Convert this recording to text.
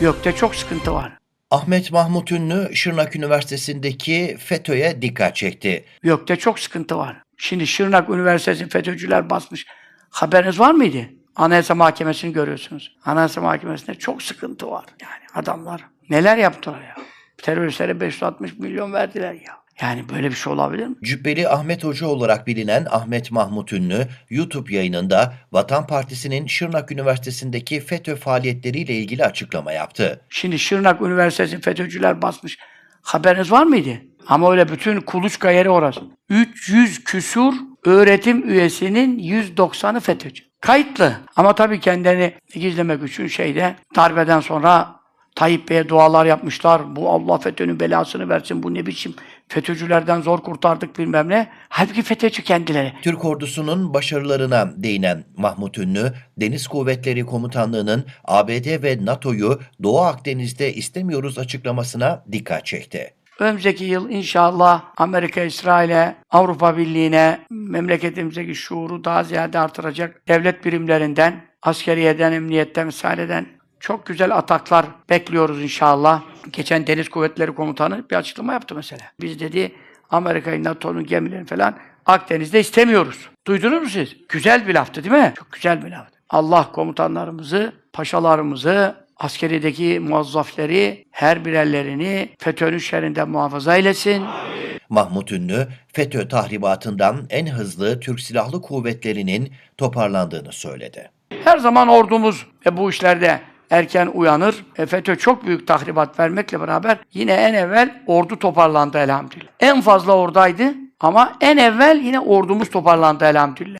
Gökte çok sıkıntı var. Ahmet Mahmut Ünlü Şırnak Üniversitesi'ndeki FETÖ'ye dikkat çekti. Gökte çok sıkıntı var. Şimdi Şırnak Üniversitesi FETÖ'cüler basmış. Haberiniz var mıydı? Anayasa Mahkemesi'ni görüyorsunuz. Anayasa Mahkemesi'nde çok sıkıntı var. Yani adamlar neler yaptılar ya. Teröristlere 560 milyon verdiler ya. Yani böyle bir şey olabilir mi? Cübbeli Ahmet Hoca olarak bilinen Ahmet Mahmut Ünlü, YouTube yayınında Vatan Partisi'nin Şırnak Üniversitesi'ndeki FETÖ faaliyetleriyle ilgili açıklama yaptı. Şimdi Şırnak Üniversitesi FETÖ'cüler basmış. Haberiniz var mıydı? Ama öyle bütün kuluçka yeri orası. 300 küsur öğretim üyesinin 190'ı FETÖ'cü. Kayıtlı. Ama tabii kendilerini gizlemek için şeyde darbeden sonra Tayyip Bey'e dualar yapmışlar. Bu Allah FETÖ'nün belasını versin. Bu ne biçim FETÖ'cülerden zor kurtardık bilmem ne. Halbuki FETÖ'cü kendileri. Türk ordusunun başarılarına değinen Mahmut Ünlü, Deniz Kuvvetleri Komutanlığı'nın ABD ve NATO'yu Doğu Akdeniz'de istemiyoruz açıklamasına dikkat çekti. Önümüzdeki yıl inşallah Amerika, İsrail'e, Avrupa Birliği'ne memleketimizdeki şuuru daha ziyade artıracak devlet birimlerinden, askeriyeden, emniyetten, vesaireden çok güzel ataklar bekliyoruz inşallah. Geçen Deniz Kuvvetleri Komutanı bir açıklama yaptı mesela. Biz dedi Amerika'yı, NATO'nun gemilerini falan Akdeniz'de istemiyoruz. Duydunuz mu siz? Güzel bir laftı değil mi? Çok güzel bir laftı. Allah komutanlarımızı, paşalarımızı, askerideki muazzafleri, her birerlerini FETÖ'nün şerrinden muhafaza eylesin. Mahmut Ünlü, FETÖ tahribatından en hızlı Türk Silahlı Kuvvetleri'nin toparlandığını söyledi. Her zaman ordumuz e, bu işlerde erken uyanır. E, FETÖ çok büyük tahribat vermekle beraber yine en evvel ordu toparlandı elhamdülillah. En fazla oradaydı ama en evvel yine ordumuz toparlandı elhamdülillah.